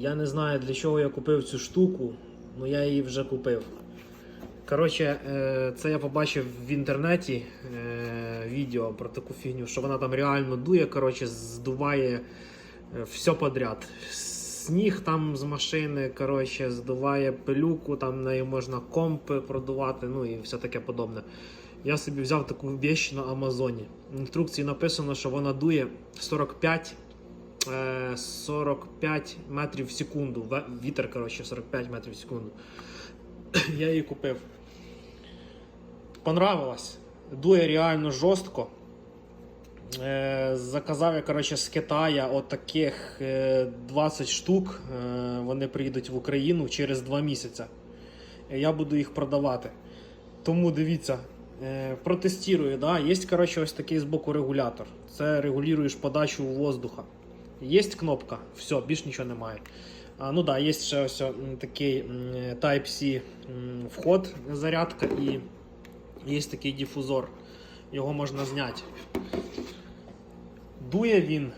Я не знаю для чого я купив цю штуку, але я її вже купив. Коротше, е, це я побачив в інтернеті е, відео про таку фігню, що вона там реально дує, коротше, здуває е, все подряд. Сніг там з машини, коротше, здуває пилюку, там нею можна компи продувати, ну і все таке подобне. Я собі взяв таку вещь на Амазоні. В інструкції написано, що вона дує 45, е, 45 метрів в секунду. Вітер, коротше, 45 метрів в секунду. Я її купив. Понравилось. Дує реально жорстко. Е, заказав я коротше, з Китая отаких е, 20 штук. Е, вони приїдуть в Україну через 2 місяці. Е, Я буду їх продавати. Тому дивіться, е, протестую. Да? Є коротше, ось такий збоку регулятор. Це регулюєш подачу воздуха. Є кнопка, все, більш нічого немає. А, ну да, є ще ось такий Type-C вход, зарядка і є такий дифузор. Його можна зняти. Дує він.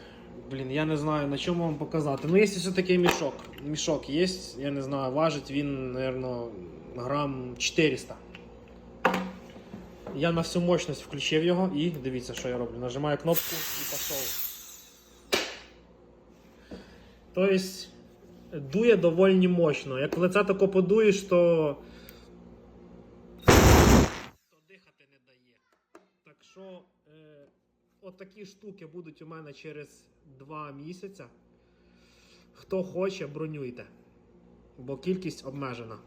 Блін, я не знаю на чому вам показати. Ну, є все такий мішок. Мішок є, я не знаю, важить він, мабуть, грам 400. Я на всю мощність включив його і дивіться, що я роблю. Нажимаю кнопку і пішов. Тобто дує доволі мощно. Як коли це тако подуєш, то. то дихати не дає. Так що, е, отакі штуки будуть у мене через 2 місяці. Хто хоче, бронюйте. Бо кількість обмежена.